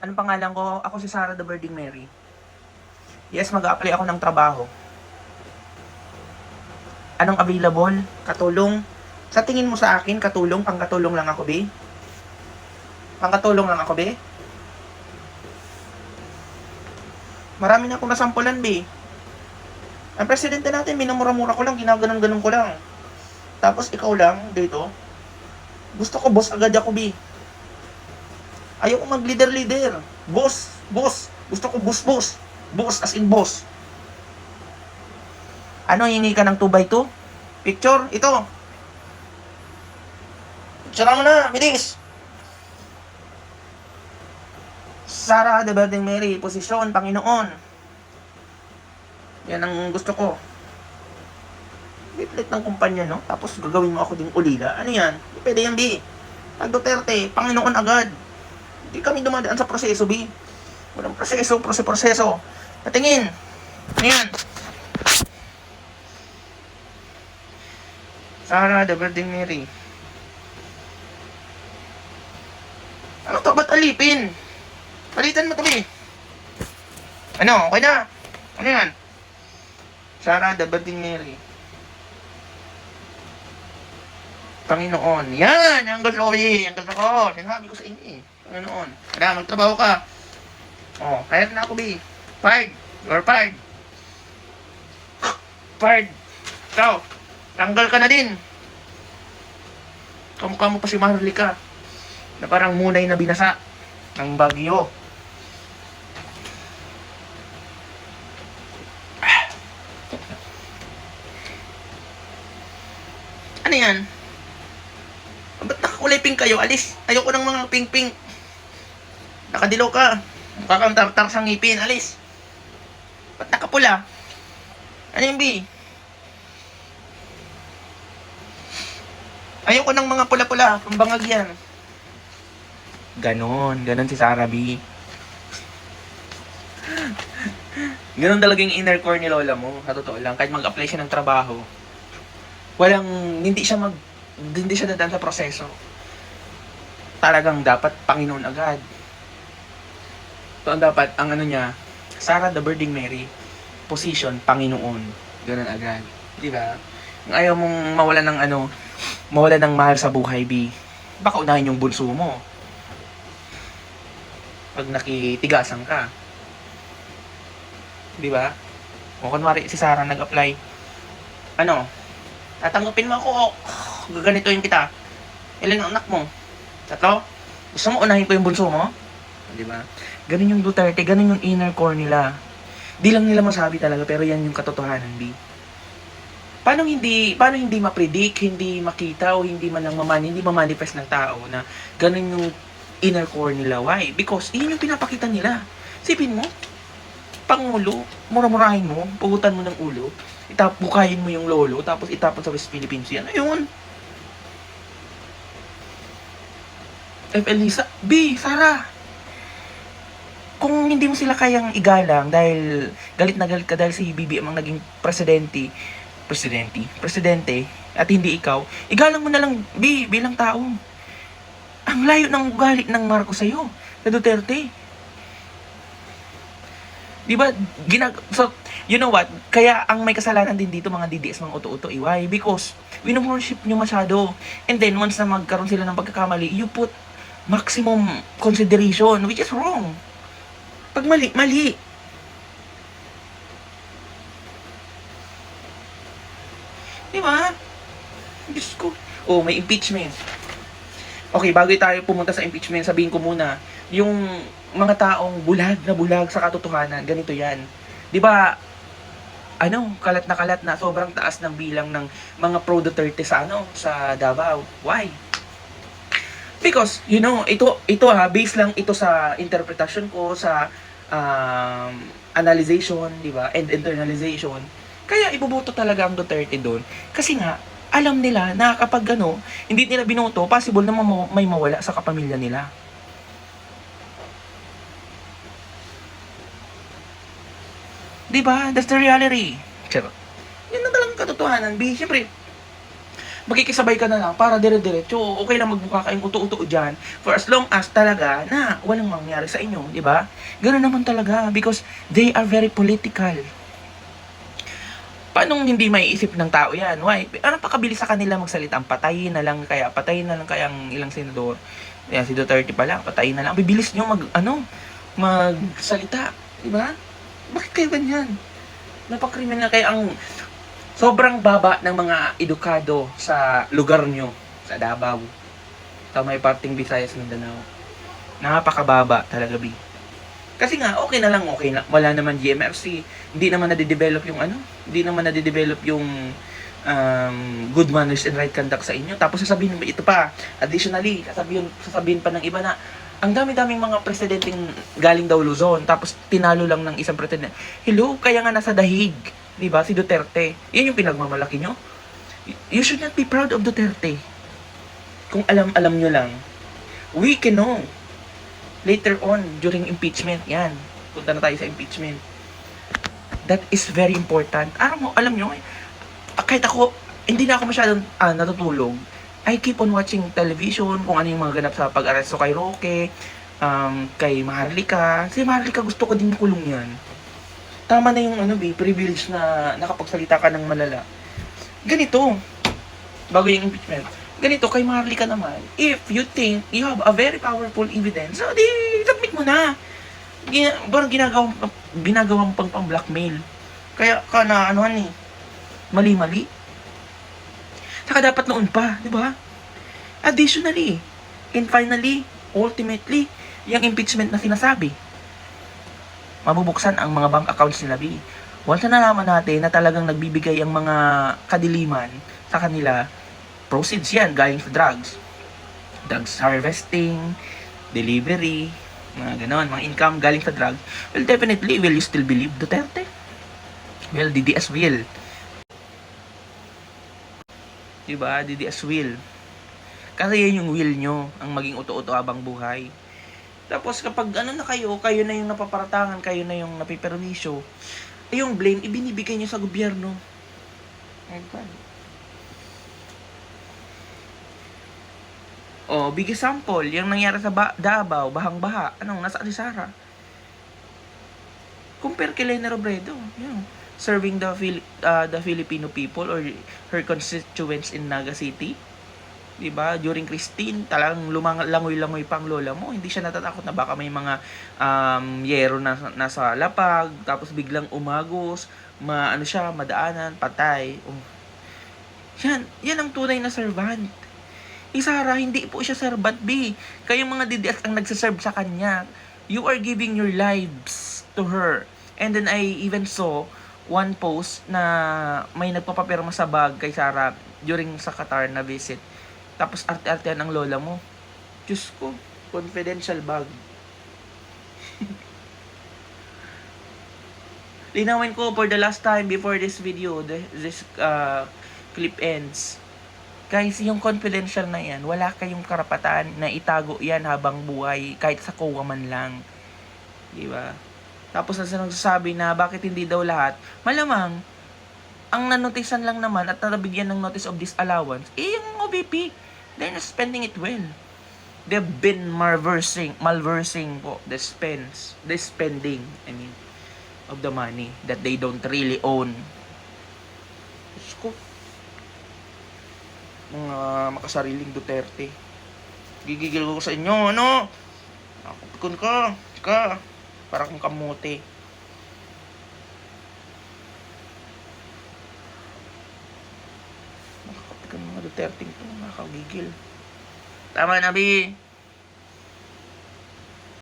Anong pangalan ko? Ako si Sarah the Birding Mary. Yes, mag-apply ako ng trabaho. Anong available? Katulong? Sa tingin mo sa akin, katulong? Pangkatulong lang ako, be? Pangkatulong lang ako, be? Marami na akong nasampulan, be. Ang presidente natin, minamura-mura ko lang, ginaganon-ganon ko lang. Tapos ikaw lang, dito. Gusto ko boss agad ako, be. Ayoko mag-leader-leader. Boss, boss. Gusto ko boss-boss. Boss as in boss. Ano, hingi ka ng 2x2? Picture? Ito. Picture mo na, bilis. Sarah the Virgin Mary, posisyon, Panginoon. Yan ang gusto ko. Biplit ng kumpanya, no? Tapos gagawin mo ako ding ulila. Ano yan? Pwede yan, B. Pag Duterte, Panginoon agad. Hindi kami dumadaan sa proseso, B. Walang proseso, prose-proseso. Patingin. Ano yan? Sarah the Virgin Mary. Ano to? Ba't alipin? Palitan mo to, B. Ano? Okay na? Ano yan? Sarah the Virgin Mary. Panginoon. Yan! Ang gusto ko, B. Ang gusto ko. Sinabi ko sa inyo, eh. Panginoon. Kaya magtrabaho ka. Oh, kaya na ako, B. Fired. You're fired. Fired. Ikaw. Tanggal ka na din. Kamukha mo pa si Maharlika. Na parang munay na binasa. Ng bagyo. Ano yan? Ba't kayo? Alis. Ayoko ng mga pink-pink. Nakadilaw ka. Mukha kang tartar sa ngipin. Alis. Ba't nakapula? Ano yung B? Ayoko ng mga pula-pula. Pambangag yan. Ganon. Ganon si Sarah B. Ganon talaga yung inner core ni Lola mo. Sa totoo lang. Kahit mag-apply siya ng trabaho. Walang, hindi siya mag, hindi siya dadaan sa proseso. Talagang dapat Panginoon agad. Ito ang dapat, ang ano niya, Sarah the Birding Mary, position, Panginoon. Ganun agad. Di ba? Kung ayaw mong mawala ng ano, mawala ng mahal sa buhay, B, baka unahin yung bunso mo. Pag nakitigasan ka. Di ba? O kunwari si Sarah nag-apply. Ano? Tatanggapin mo ako. o gaganituin kita. Ilan ang anak mo? Tatlo? Gusto mo unahin ko yung bunso mo? Di ba? Ganun yung Duterte, ganun yung inner core nila. Di lang nila masabi talaga, pero yan yung katotohanan, B. Paano hindi, paano hindi ma-predict, hindi makita, o hindi man lang maman, hindi ma-manifest ng tao na ganun yung inner core nila. Why? Because, yun yung pinapakita nila. Sipin mo, pangulo, mura-murahin mo, pugutan mo ng ulo, itap bukayin mo yung lolo, tapos itapon sa West Philippines yan. Ayun. F. Elisa, B. Sara. Kung hindi mo sila kayang igalang dahil galit na galit ka dahil si BBM ang naging presidente, presidente, presidente, at hindi ikaw, igalang mo na lang, B, bilang tao. Ang layo ng ugali ng Marcos sa'yo, na Duterte. Di ba, ginag... So, you know what? Kaya ang may kasalanan din dito mga DDS, mga uto-uto, eh. Why? Because, winomorship nyo masyado. And then, once na magkaroon sila ng pagkakamali, you put maximum consideration, which is wrong. Pag mali, mali. Di ba? Diyos ko. Oh, may impeachment. Okay, bago tayo pumunta sa impeachment, sabihin ko muna, yung mga taong bulag na bulag sa katotohanan, ganito yan. Di ba, ano, kalat na kalat na sobrang taas ng bilang ng mga pro Duterte sa ano, sa Davao. Why? Because, you know, ito, ito ha, based lang ito sa interpretasyon ko, sa um, analyzation, di ba, and internalization. Kaya iboboto talaga ang Duterte doon. Kasi nga, alam nila na kapag ano, hindi nila binoto, possible na may mawala sa kapamilya nila. Di ba? That's the reality. Charot. Yan na talagang katotohanan. Siyempre, magkikisabay ka na lang para dire-diretso. Okay lang magbuka kayong uto-uto dyan for as long as talaga na walang mangyari sa inyo, di ba? Ganun naman talaga because they are very political. Paano hindi maiisip ng tao yan? Why? Ano pa kabilis sa kanila magsalita? Ang Patayin na lang kaya, patayin na lang kaya ang ilang senador. Yan, si Duterte pa lang, patayin na lang. Ang Bibilis nyo mag, ano, magsalita. Di ba? Bakit kayo ganyan? Napakriminal kaya ang sobrang baba ng mga edukado sa lugar nyo, sa Davao, sa may parting Visayas, Mindanao. Napakababa talaga, B. Kasi nga, okay na lang, okay na. Wala naman GMFC. Hindi naman nade-develop yung ano, hindi naman nade-develop yung um, good manners and right conduct sa inyo. Tapos sasabihin mo, ito pa, additionally, sasabihin, sasabihin pa ng iba na, ang dami-daming mga presidenteng galing daw Luzon, tapos tinalo lang ng isang president. Hello, kaya nga nasa dahig. Di ba? Si Duterte. Yan yung pinagmamalaki nyo. You should not be proud of Duterte. Kung alam-alam nyo lang, we can know later on during impeachment. Yan. Punta na tayo sa impeachment. That is very important. Alam mo, alam nyo, kahit ako, hindi na ako masyadong ah, natutulog. I keep on watching television, kung ano yung mga ganap sa pag-aresto kay Roque, um, kay Maharlika. Si Maharlika gusto ko din kulong yan. Tama na yung ano, be, privilege na nakapagsalita ka ng malala. Ganito, bago yung impeachment, ganito kay Maharlika naman, if you think you have a very powerful evidence, so di, submit mo na. Gina, parang ginagawa, ginagawa mo pang pang blackmail. Kaya ka na ano eh, mali-mali. Saka dapat noon pa, di ba? Additionally, and finally, ultimately, yung impeachment na sinasabi, mabubuksan ang mga bank accounts nila, B. Once na nalaman natin na talagang nagbibigay ang mga kadiliman sa kanila, proceeds yan galing sa drugs. Drugs harvesting, delivery, mga ganon, mga income galing sa drugs. Well, definitely, will you still believe Duterte? Well, DDS will. Diba? DDS will. Kasi yan yung will nyo, ang maging uto-uto habang buhay. Tapos kapag ano na kayo, kayo na yung napaparatangan, kayo na yung napiperwisyo, eh yung blame, ibinibigay nyo sa gobyerno. My God. Oh, big example, yung nangyari sa ba- Davao, bahang-baha, anong nasa Alisara. Compare kay Lena Robredo, yun, serving the Fili- uh, the Filipino people or her constituents in Naga City. 'Di ba? During Christine, talagang lumang langoy-langoy pa ang lola mo. Hindi siya natatakot na baka may mga um, yero na nasa lapag, tapos biglang umagos, ma ano siya, madaanan, patay. Oh. Yan, yan ang tunay na servant. Isara, hindi po siya servant B. Kayong mga DDS ang nagsaserve sa kanya. You are giving your lives to her. And then I even saw one post na may nagpapapirma sa bag kay Sarah during sa Qatar na visit. Tapos arte-artean ang lola mo. Diyos ko, confidential bag. Linawin ko for the last time before this video, this uh, clip ends. Guys, yung confidential na yan, wala kayong karapatan na itago yan habang buhay, kahit sa kowa man lang. Di ba? Tapos na nagsasabi na bakit hindi daw lahat, malamang, ang nanotisan lang naman at nabigyan ng notice of disallowance, eh yung OBP, they're not spending it well. They've been malversing, malversing po the spends, the spending, I mean, of the money that they don't really own. Ko, mga makasariling Duterte. Gigigil ko sa inyo, ano? Nakapikon ka, ka, para kang kamote. Nakakapikon mga Duterte ito, nakakagigil. Tama na, Bi.